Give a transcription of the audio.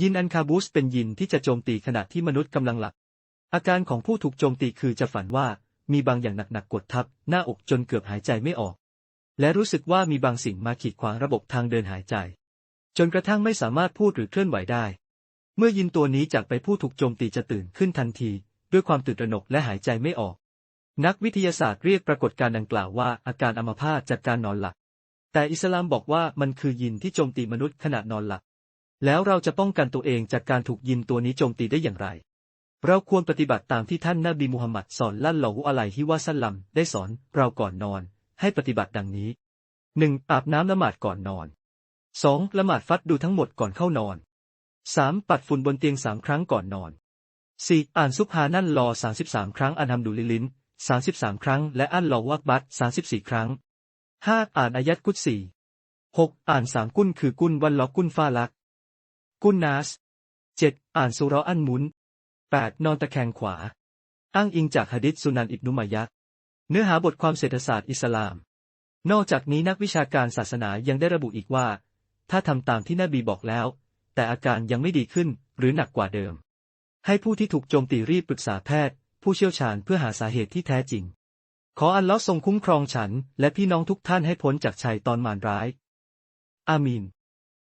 ยินอันคาบูสเป็นยินที่จะโจมตีขณะที่มนุษย์กำลังหลับ อาการของผู้ถูกโจมตีคือจะฝันว่ามีบางอย่างหนักๆกดทับ หน้าอกจนเกือบหายใจไม่ออก และรู้สึกว่ามีบางสิ่งมาขีดขวางระบบทางเดินหายใจ จนกระทั่งไม่สามารถพูดหรือเคลื่อนไหวได้ เมื่อยินตัวนี้จากไปผู้ถูกโจมตีจะตื่นขึ้นทันที ด้วยความตื่นตระหนกและหายใจไม่ออก นักวิทยาศาสตร์เรียกปรากฏการณ์ดังกล่าวว่าอาการอัมพาตจากการนอนหลับ แต่อิสลามบอกว่ามันคือยินที่โจมตีมนุษย์ขณะนอนหลับ แล้วเราจะป้องกันตัวเองจากการถูกยินตัวนี้โจมตีได้อย่างไร เราควรปฏิบัติตามที่ท่านนบีมุฮัมมัดสอนลั่นลอฮุอะลัยฮิวะซัลลัมได้สอนเราก่อนนอน ให้ปฏิบัติดังนี้ 1. อาบน้ำละหมาดก่อนนอน 2. ละหมาดฟัดดูทั้งหมดก่อนเข้านอน 3. ปัดฝุ่นบนเตียงสามครั้งก่อนนอน 4. อ่านซุบฮานั่นรอ33 ครั้งอันทำดูลิลิน33 ครั้ง และอันลอวักบัต34 ครั้ง 5. อ่านอายัดกุศสี่ 6. อ่านสามกุนคือกุนวันล็อกกุนฟาลัก กุนนาส 7. อ่านสุราะห์อันมุน 8. นอนตะแคงขวา อ้างอิงจากหะดิษสุนันอิบนุมายะเนื้อหาบทความเศรษฐศาสตร์อิสลาม นอกจากนี้นักวิชาการศาสนายังได้ระบุอีกว่า ถ้าทำตามที่นบีบอกแล้ว แต่อาการยังไม่ดีขึ้นหรือหนักกว่าเดิม ให้ผู้ที่ถูกโจมตีรีบปรึกษาแพทย์ ผู้เชี่ยวชาญเพื่อหาสาเหตุที่แท้จริง ขออัลลอฮ์ทรงคุ้มครองฉัน และพี่น้องทุกท่านให้พ้นจากชัยตอนมารร้าย อามีน